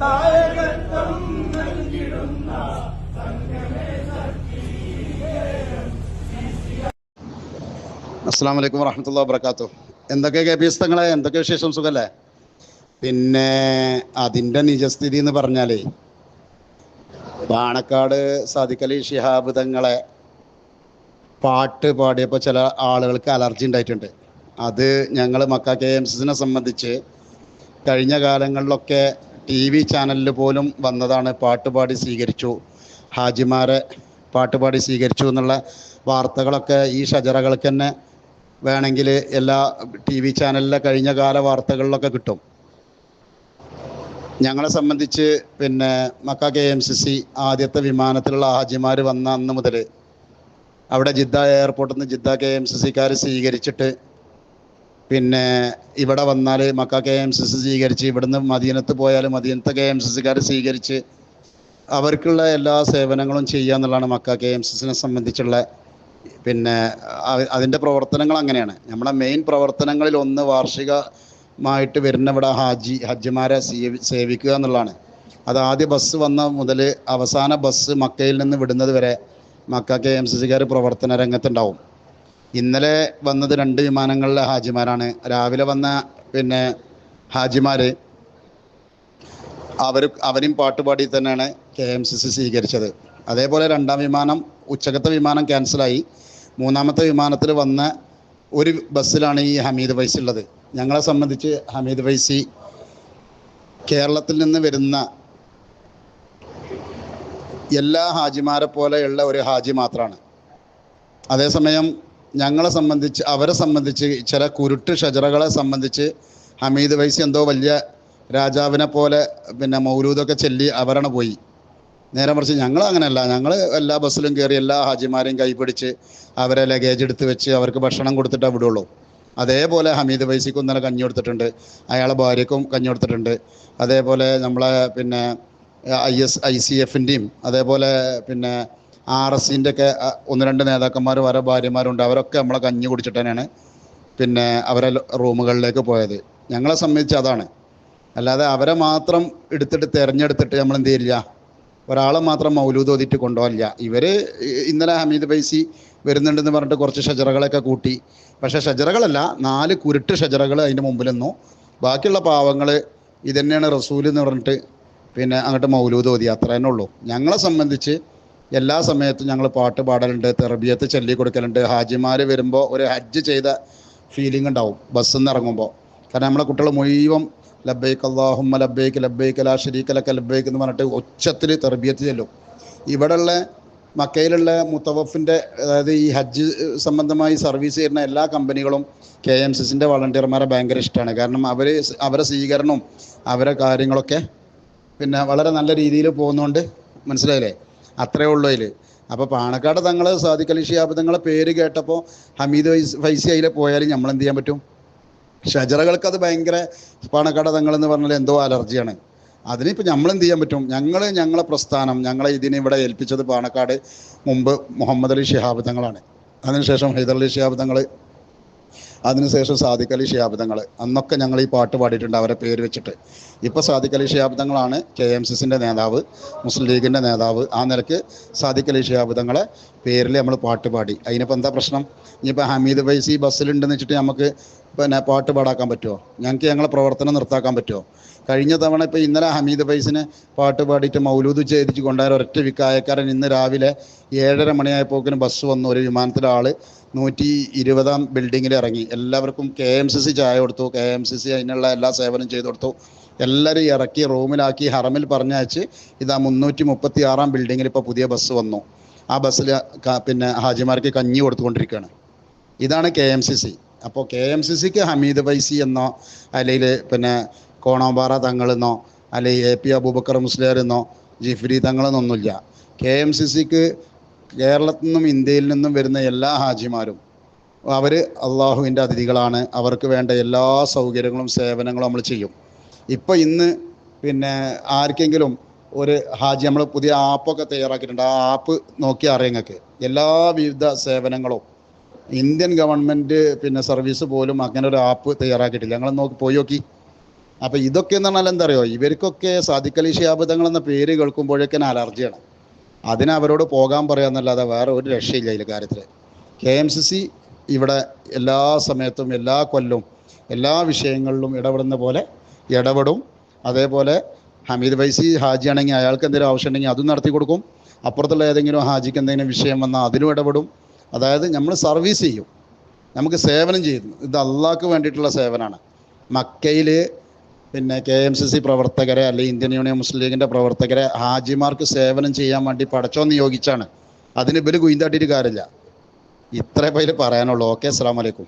നായകത്വം നൽകിടുന്ന അസ്സാം വലൈക്കും വറഹമത്തല്ല വാബർക്കാത്തു എന്തൊക്കെ കെ പി എസ് തങ്ങളെ എന്തൊക്കെ വിശേഷം സുഖല്ലേ? പിന്നെ അതിന്റെ നിജസ്ഥിതി എന്ന് പറഞ്ഞാലേ പാണക്കാട് സാദിഖലി ശിഹാബ് തങ്ങളെ പാട്ട് പാടിയപ്പോൾ ചില ആളുകൾക്ക് അലർജി ഉണ്ടായിട്ടുണ്ട്. അത് ഞങ്ങൾ മക്ക കെ എം സിനെ സംബന്ധിച്ച് കഴിഞ്ഞ കാലങ്ങളിലൊക്കെ ടി വി ചാനലിൽ പോലും വന്നതാണ് പാട്ടുപാടി സ്വീകരിച്ചു. ഹാജിമാരെ പാട്ടുപാടി സ്വീകരിച്ചു എന്നുള്ള വാർത്തകളൊക്കെ ഈ ഷജറകൾക്ക് തന്നെ വേണമെങ്കിൽ എല്ലാ ടി വി ചാനലിലെ കഴിഞ്ഞ കാല വാർത്തകളിലൊക്കെ കിട്ടും. ഞങ്ങളെ സംബന്ധിച്ച് പിന്നെ Mecca K M C C ആദ്യത്തെ വിമാനത്തിലുള്ള ഹാജിമാർ വന്ന അന്ന് മുതൽ അവിടെ ജിദ്ദ എയർപോർട്ടിൽ നിന്ന് ജിദ്ദ കെ എം സി സിക്കാർ സ്വീകരിച്ചിട്ട് പിന്നെ ഇവിടെ വന്നാൽ Mecca K M C C സ്വീകരിച്ച് ഇവിടുന്ന് മദീനത്ത് പോയാൽ മദീനത്തെ കെ എം സി സിക്കാർ സ്വീകരിച്ച് അവർക്കുള്ള എല്ലാ സേവനങ്ങളും ചെയ്യുക എന്നുള്ളതാണ് മക്ക കെ എം സി സിനെ സംബന്ധിച്ചുള്ള പിന്നെ അതിന്റെ പ്രവർത്തനങ്ങൾ അങ്ങനെയാണ്. നമ്മുടെ മെയിൻ പ്രവർത്തനങ്ങളിൽ ഒന്ന് വാർഷികമായിട്ട് വരുന്ന ഇവിടെ ഹാജി ഹജ്ജിമാരെ സേവി സേവിക്കുക എന്നുള്ളതാണ്. അത് ആദ്യ ബസ് വന്ന മുതൽ അവസാന ബസ് മക്കയിൽ നിന്ന് വിടുന്നത് വരെ മക്ക കെ എം സി സിക്കാർ പ്രവർത്തന രംഗത്തുണ്ടാവും. ഇന്നലെ വന്നത് രണ്ട് വിമാനങ്ങളിലെ ഹാജിമാരാണ്. രാവിലെ വന്ന പിന്നെ ഹാജിമാർ അവർ അവരും പാട്ടുപാടി തന്നെയാണ് കെ എം സി സി സ്വീകരിച്ചത്. അതേപോലെ രണ്ടാം വിമാനം ഉച്ചകത്തെ വിമാനം ക്യാൻസലായി. മൂന്നാമത്തെ വിമാനത്തിൽ വന്ന ഒരു ബസ്സിലാണ് ഈ ഹമീദ് വൈസി ഉള്ളത്. ഞങ്ങളെ സംബന്ധിച്ച് ഹമീദ് വൈസി കേരളത്തിൽ നിന്ന് വരുന്ന എല്ലാ ഹാജിമാരെ പോലെയുള്ള ഒരു ഹാജി മാത്രമാണ് അതേസമയം ഞങ്ങളെ സംബന്ധിച്ച് അവരെ സംബന്ധിച്ച് ചില കുരുട്ട് ഷജറകളെ സംബന്ധിച്ച് ഹമീദ് വൈസി എന്തോ വലിയ രാജാവിനെ പോലെ പിന്നെ മൗലൂദൊക്കെ ചെല്ലി അവരാണ് പോയി. നേരെ മറിച്ച് ഞങ്ങൾ അങ്ങനെയല്ല. ഞങ്ങൾ എല്ലാ ബസ്സിലും കയറി എല്ലാ ഹാജിമാരെയും കൈപിടിച്ച് അവരെ ലഗേജ് എടുത്ത് വെച്ച് അവർക്ക് ഭക്ഷണം കൊടുത്തിട്ടേ വിടുള്ളൂ. അതേപോലെ ഹമീദ് വൈസിക്കും ഇന്നലെ കഞ്ഞി കൊടുത്തിട്ടുണ്ട്. അയാളെ ഭാര്യക്കും കഞ്ഞി കൊടുത്തിട്ടുണ്ട്. അതേപോലെ നമ്മളെ പിന്നെ ഐ എസ് ഐ സി എഫിന്റെയും അതേപോലെ പിന്നെ ആർ എസിന്റെ ഒക്കെ ഒന്ന് രണ്ട് നേതാക്കന്മാർ വരെ ഭാര്യമാരുണ്ട് അവരൊക്കെ നമ്മളെ കഞ്ഞി കുടിച്ചിട്ട് തന്നെയാണ് പിന്നെ അവരെ റൂമുകളിലേക്ക് പോയത്. ഞങ്ങളെ സംബന്ധിച്ച് അതാണ്. അല്ലാതെ അവരെ മാത്രം എടുത്തിട്ട് തിരഞ്ഞെടുത്തിട്ട് നമ്മൾ എന്ത് ചെയ്യില്ല. ഒരാളെ മാത്രം മൗലൂദ് ഓതിട്ട് കൊണ്ടുപോകില്ല ഇവർ ഇന്നലെ ഹമീദ് ഫൈസി വരുന്നുണ്ടെന്ന് പറഞ്ഞിട്ട് കുറച്ച് ഷജറകളൊക്കെ കൂട്ടി. പക്ഷേ ഷജറകളല്ല നാല് കുരുട്ട് ഷജറകൾ അതിന്റെ മുമ്പിൽ നിന്നു. ബാക്കിയുള്ള പാവങ്ങൾ ഇതന്നെയാണ് റസൂൽ എന്ന് പറഞ്ഞിട്ട് പിന്നെ അങ്ങോട്ട് മൗലൂദ് ഓതി അത്ര തന്നെ ഉള്ളൂ. ഞങ്ങളെ സംബന്ധിച്ച് എല്ലാ സമയത്തും ഞങ്ങൾ പാട്ട് പാടലുണ്ട് തെറബിയത്ത് ചൊല്ലി കൊടുക്കലുണ്ട്. ഹാജിമാർ വരുമ്പോൾ ഒരു ഹജ്ജ് ചെയ്ത ഫീലിംഗ് ഉണ്ടാവും ബസ്സിൽ നിന്ന് ഇറങ്ങുമ്പോൾ കാരണം നമ്മളെ കുട്ടികൾ മുഴുവൻ ലബൈക്ക് അള്ളാഹുമ്മ ലബൈക്ക് ലബൈക്ക് ലാ ഷരീക്ക് ലക്ക എന്ന് പറഞ്ഞിട്ട് ഉച്ചത്തിൽ തെറബിയത്ത് ചെല്ലും. ഇവിടെയുള്ള മക്കയിലുള്ള മുത്തവഫിന്റെ അതായത് ഈ ഹജ്ജ് സംബന്ധമായി സർവീസ് ചെയ്യുന്ന എല്ലാ കമ്പനികളും കെ എം സിസിന്റെ വളണ്ടിയർമാരെ ഭയങ്കര ഇഷ്ടമാണ് കാരണം അവർ അവരെ സ്വീകരണവും അവരെ കാര്യങ്ങളൊക്കെ പിന്നെ വളരെ നല്ല രീതിയിൽ പോകുന്നതുകൊണ്ട് മനസ്സിലായില്ലേ? അത്രേ ഉള്ളൂ അതിൽ അപ്പോൾ പാണക്കാട് തങ്ങൾ സാദിഖ് അലി ഷിയാബ് തങ്ങളെ പേര് കേട്ടപ്പോൾ ഹമീദ് ഫൈസി അതിൽ പോയാലും നമ്മൾ എന്ത് ചെയ്യാൻ പറ്റും? ഷജറകൾക്ക് അത് ഭയങ്കര പാണക്കാട് തങ്ങൾ എന്ന് പറഞ്ഞാൽ എന്തോ അലർജിയാണ്. അതിനിപ്പോൾ നമ്മൾ എന്ത് ചെയ്യാൻ പറ്റും? ഞങ്ങൾ ഞങ്ങളെ പ്രസ്ഥാനം ഞങ്ങളെ ഇതിനെ ഇവിടെ ഏൽപ്പിച്ചത് പാണക്കാട് മുമ്പ് മുഹമ്മദ് അലി ഷിഹാബ് തങ്ങളാണ്. അതിനുശേഷം ഹൈദർ അലി ഷിഹാബ് തങ്ങൾ അതിനുശേഷം സാധിക്കലി അലി അന്നൊക്കെ ഞങ്ങൾ ഈ പാട്ട് പാടിയിട്ടുണ്ട് അവരെ പേര് വെച്ചിട്ട്. ഇപ്പോൾ സാധിക്കലി തങ്ങളാണ് കെ എം സി സിന്റെ നേതാവ് മുസ്ലിം ലീഗിന്റെ നേതാവ്. ആ നിലയ്ക്ക് സാധിക്കലി അലി പേരിൽ നമ്മൾ പാട്ട് പാടി. അതിനിപ്പോൾ എന്താ പ്രശ്നം? ഇനിയിപ്പോൾ ഹമീദ് ഫൈസി ബസ്സിലുണ്ടെന്ന് വെച്ചിട്ട് നമുക്ക് പിന്നെ പാട്ട് പാടാക്കാൻ പറ്റുമോ ഞങ്ങൾക്ക് ഞങ്ങളെ പ്രവർത്തനം നിർത്താക്കാൻ പറ്റുമോ കഴിഞ്ഞ തവണ ഇപ്പോൾ ഇന്നലെ ഹമീദ് ഫൈസിന് പാട്ട് പാടിയിട്ട് മൗലൂദ് ചെയ്തിട്ട് കൊണ്ടുപോയ ഒരൊറ്റ വിക്കായക്കാരൻ ഇന്ന് രാവിലെ ഏഴര മണിയായപ്പോക്കിന് ബസ് വന്നു ഒരു വിമാനത്തിലെ ആൾ നൂറ്റി ഇരുപതാം ബിൽഡിങ്ങിൽ ഇറങ്ങി. എല്ലാവർക്കും കെ എം സി സി ചായ കൊടുത്തു. കെ എം സി സി അതിനുള്ള എല്ലാ സേവനം ചെയ്തു കൊടുത്തു. എല്ലാവരും ഇറക്കി റൂമിലാക്കി ഹറമിൽ പറഞ്ഞയച്ച് ഇതാ മുന്നൂറ്റി മുപ്പത്തി ആറാം ബിൽഡിങ്ങിൽ ഇപ്പോൾ പുതിയ ബസ് വന്നു. ആ ബസ്സിൽ പിന്നെ ഹാജിമാർക്ക് കഞ്ഞി കൊടുത്തുകൊണ്ടിരിക്കുകയാണ്. ഇതാണ് കെ എം സി സി. അപ്പോൾ കെ എം സി സിക്ക് ഹമീദ് ഫൈസി എന്നോ അല്ലെങ്കിൽ പിന്നെ കോണാമ്പാറ തങ്ങളെന്നോ അല്ലെങ്കിൽ എ പി അബൂബക്കർ മുസ്ലിയാർ എന്നോ ജിഫ്രി തങ്ങളെന്നൊന്നുമില്ല. കെ എം സി സിക്ക് കേരളത്തിൽ നിന്നും ഇന്ത്യയിൽ നിന്നും വരുന്ന എല്ലാ ഹാജിമാരും അവർ അള്ളാഹുവിന്റെ അതിഥികളാണ്. അവർക്ക് വേണ്ട എല്ലാ സൗകര്യങ്ങളും സേവനങ്ങളും നമ്മൾ ചെയ്യും. ഇപ്പോൾ ഇന്ന് പിന്നെ ആർക്കെങ്കിലും ഒരു ഹാജി നമ്മൾ പുതിയ ആപ്പൊക്കെ തയ്യാറാക്കിയിട്ടുണ്ട്. ആ ആപ്പ് നോക്കി അറിയങ്ങൾക്ക് നിങ്ങൾക്ക് എല്ലാ വിവിധ സേവനങ്ങളും. ഇന്ത്യൻ ഗവൺമെന്റ് പിന്നെ സർവീസ് പോലും അങ്ങനെ ഒരു ആപ്പ് തയ്യാറാക്കിയിട്ടില്ല. ഞങ്ങൾ നോക്കി പോയി നോക്കി. അപ്പോൾ ഇതൊക്കെ എന്ന് പറഞ്ഞാൽ എന്താ അറിയോ? ഇവർക്കൊക്കെ ഷിയാബുദങ്ങൾ എന്ന പേര് കേൾക്കുമ്പോഴേക്കും അലർജിയാണ് അതിന് അവരോട് പോകാൻ പറയാന്നല്ലാതെ വേറെ ഒരു രക്ഷയില്ല ഇതിൽ കാര്യത്തിൽ കെ എം സി സി ഇവിടെ എല്ലാ സമയത്തും എല്ലാ കൊല്ലവും എല്ലാ വിഷയങ്ങളിലും ഇടപെടുന്ന പോലെ ഇടപെടും. അതേപോലെ ഹമീദ് വൈസി ഹാജി ആണെങ്കിൽ അയാൾക്ക് എന്തെങ്കിലും ആവശ്യം ഉണ്ടെങ്കിൽ അതും നടത്തി കൊടുക്കും. അപ്പുറത്തുള്ള ഏതെങ്കിലും ഹാജിക്ക് എന്തെങ്കിലും വിഷയം വന്നാൽ അതിനും ഇടപെടും. അതായത് നമ്മൾ സർവീസ് ചെയ്യും. നമുക്ക് സേവനം ചെയ്യുന്നു. ഇത് അള്ളാഹ്ക്ക് വേണ്ടിയിട്ടുള്ള സേവനമാണ് മക്കയിൽ പിന്നെ കെ എം സി സി പ്രവർത്തകരെ അല്ലെങ്കിൽ ഇന്ത്യൻ യൂണിയൻ മുസ്ലിം ലീഗിന്റെ പ്രവർത്തകരെ ഹാജിമാർക്ക് സേവനം ചെയ്യാൻ വേണ്ടി പടച്ചോ നിയോഗിച്ചാണ്. അതിന് ഇവർ കുയിന്താട്ടിയിട്ട് കാര്യമില്ല. ഇത്ര പേര് പറയാനുള്ളൂ. ഓക്കെ അസ്സാം വലൈക്കും